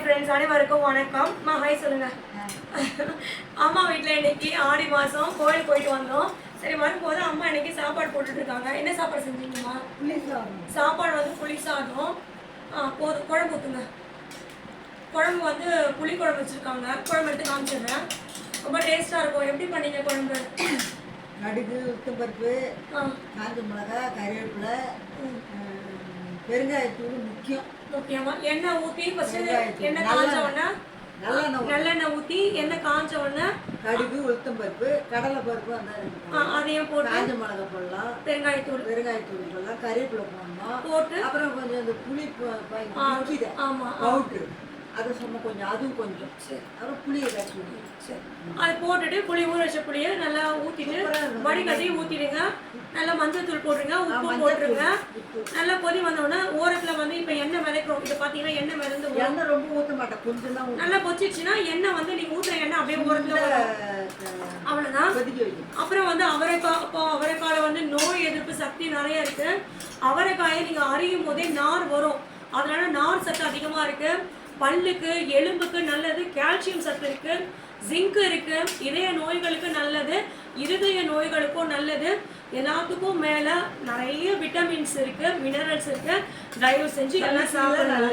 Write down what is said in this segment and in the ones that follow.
Hi friends அனைவருக்கும் வணக்கம். அம்மா ஹாய் சொல்லுங்க. அம்மா வீட்டில் இன்னைக்கு ஆடி மாதம் கோயில் போயிட்டு வந்தோம். சரி வரும்போது அம்மா இன்னைக்கு சாப்பாடு போட்டுட்டு இருக்காங்க. என்ன சாப்பாடு செஞ்சீங்கம்மா? சாப்பாடு வந்து புளி சாதம். போதும். குழம்பு ஊற்றுங்க குழம்பு வந்து புளி குழம்பு வச்சுருக்காங்க. குழம்பு எடுத்து காமிச்சிடுறேன். ரொம்ப டேஸ்ட்டாக இருக்கும். எப்படி பண்ணீங்க குழம்பு? கடுகு உளுத்தம்பருப்பு காஞ்ச மிளகா கறிவேப்பிலை ம். பெருங்காயத்தூள் முக்கியம். ஓகேம்மா எண்ணெய் ஊற்றி ஃபஸ்ட்டு. எண்ணெய் நல்லெண்ணெய். காஞ்ச உடனே? நல்லெண்ணெய் ஊற்றி எண்ணெய் காஞ்ச உடனே? கடுகு உளுத்தம்பருப்பு கடலை பருப்பு அந்த. அதையும் போட்டு காஞ்ச மிளகா போடலாம். பெருங்காயத்தூள். பெருங்காயத்தூள் போடலாம். கறிவேப்பிலை போடணும். போட்டு. அப்புறம் கொஞ்சம் இந்த புளி ஆ, விற்கிது ஆமா ஆ, பவுட்ரு. அதை சொன்ன கொஞ்சம் அதுவும் கொஞ்சம். சரி அப்புறம் கட்டி விடணும். சரி. அது போட்டுட்டு புளி ஊற வச்ச புளியை நல்லா ஊற்றிட்டு. வடிகட்டி ஊற்றிடுங்க நல்லா மஞ்சள் தூள் போட்டுருங்க உப்பு போட்டுருங்க. நல்லா கொதி வந்தோடனே ஓரத்தில் வந்து இப்போ எண்ணெய் மிதக்கிறோம். இதை பார்த்தீங்கன்னா எண்ணெய் மிதந்து. எண்ணெய் ரொம்ப ஊற்ற மாட்டேன். கொஞ்சம் தான். நல்லா கொச்சிச்சுன்னா எண்ணெய் வந்து நீங்கள் ஊற்றுற எண்ணெய் அப்படியே ஓரத்தில் அவ்வளோதான் அப்புறம் வந்து அவரைக்காய் இப்போ அவரைக்காயில் வந்து நோய் எதிர்ப்பு சக்தி நிறைய இருக்கு. அவரைக்காயை நீங்கள் அறியும் போதே நார் வரும். அதனால நார் சத்து அதிகமாக இருக்கு. பல்லுக்கு எலும்புக்கு நல்லது கால்சியம் சத்து இருக்கு ஜிங்க் இருக்கு இதய நோய்களுக்கு நல்லது இருதய நோய்களுக்கும் நல்லது. எல்லாத்துக்கும் மேல நிறைய விட்டமின்ஸ் இருக்கு மினரல்ஸ் இருக்கு. தயவு செஞ்சு எல்லாம் சாப்பிடலாம்.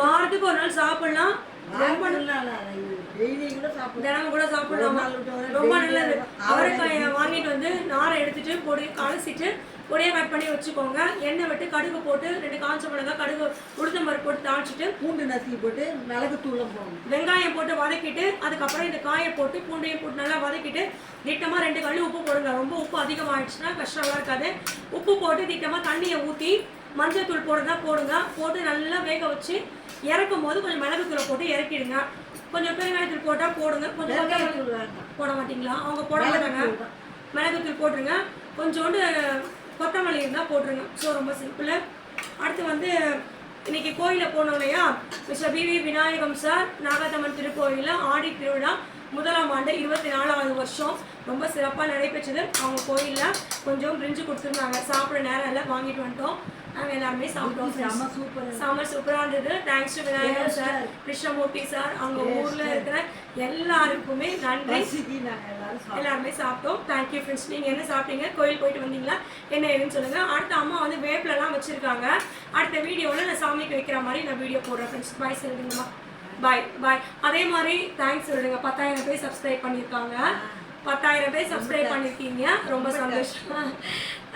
வாரத்துக்கு ஒரு நாள் சாப்பிடலாம். கூட சாப்பிடலாம் தினமும் கூட சாப்பிடலாம். ரொம்ப நல்லது. அவரைக்காயை வாங்கிட்டு வந்து நாரை எடுத்துட்டு பொடி கலசிட்டு பொடியை கட் பண்ணி வச்சுக்கோங்க. எண்ணெய் விட்டு கடுகு போட்டு ரெண்டு காஞ்ச மிளகாய் கடுகு உளுத்தம் பருப்பு போட்டு தாளிச்சிட்டு பூண்டு நசுக்கி போட்டு மிளகு தூளம் போடணும். வெங்காயம் போட்டு வதக்கிட்டு அதுக்கப்புறம் இந்த காயை போட்டு பூண்டையும் போட்டு நல்லா வதக்கிட்டு திட்டமாக ரெண்டு கல்லு உப்பு போடுங்க. ரொம்ப உப்பு அதிகமாகிடுச்சுன்னா கஷ்டமாக இருக்காது. உப்பு போட்டு திட்டமாக தண்ணியை ஊற்றி மஞ்சள் தூள் போடுறதா போடுங்க. போட்டு நல்லா வேக வச்சு இறக்கும் போது கொஞ்சம் மிளகு தூளை போட்டு இறக்கிடுங்க. கொஞ்சம் பெருங்காயத்தூள் போட்டால் போடுங்க. கொஞ்சம் போட மாட்டீங்களா? அவங்க போட மாட்டாங்க. மிளகுத்தூள். மிளகுத்தூள் போட்டுருங்க. கொஞ்சோண்டு கொத்தமல்லி இருந்தால் போட்டுருங்க. ஸோ ரொம்ப சிம்பிள் அடுத்து வந்து இன்னைக்கு கோயிலில் போனோம் இல்லையா? Mister P V Vinayagam sir Nagathamman திருக்கோயிலில் ஆடி திருவிழா முதலாம் ஆண்டு இருபத்தி நாலாவது வருஷம். ரொம்ப சிறப்பாக நடைபெற்றது. அவங்க கோயிலில் கொஞ்சம் பிரிஞ்சு கொடுத்துருந்தாங்க. சாப்பிட நேரம் எல்லாம் வாங்கிட்டு வந்துட்டோம். நாங்கள் எல்லாருமே சாப்பிட்டோம் செம்ம சூப்பர். செம்ம சூப்பராக இருந்தது. Thanks to Vinayagar sir Krishnamurthy sir அவங்க ஊரில் எல்லாருக்குமே நன்றி. எல்லாரும் சாப்பிட்டோம். தேங்க்யூ ஃப்ரெண்ட்ஸ் நீங்கள் என்ன சாப்பிட்டீங்க? கோயில் போயிட்டு வந்தீங்களா? என்ன ஏதுன்னு சொல்லுங்கள் அடுத்த அம்மா வந்து வேப்பிலலாம் வச்சுருக்காங்க. அடுத்த வீடியோவில் நான் சாமிக்கு வைக்கிற மாதிரி நான் வீடியோ போடுறேன் ஃப்ரெண்ட்ஸ் பாய் சொல்லிடுங்கம்மா பாய் பாய் அதே மாதிரி தேங்க்ஸ் சொல்லிடுங்க பத்தாயிரம் பேர் சப்ஸ்கிரைப் பண்ணியிருக்காங்க. பத்தாயிரம் பேர் சப்ஸ்கிரைப் பண்ணியிருக்கீங்க. ரொம்ப சந்தோஷம்.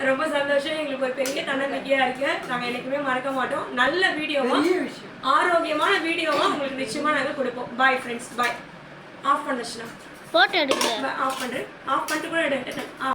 ரொம்ப சந்தோஷம். எங்களுக்கு ஒரு பெரிய தன்னம்பிக்கையாக இருக்குது நாங்கள் என்றைக்குமே மறக்க மாட்டோம். நல்ல வீடியோவா பெரிய விஷயம். ஆரோக்கியமான வீடியோவா உங்களுக்கு நிச்சயமாக நாங்கள் கொடுப்போம். பாய் ஃப்ரெண்ட்ஸ் பாய் ஆஃப் பண்ணுச்சுன்னா போட்டோ ஆஃப் பண்ணுறேன் ஆஃப் பண்ணிட்டு கூட எடுத்துட்டேன்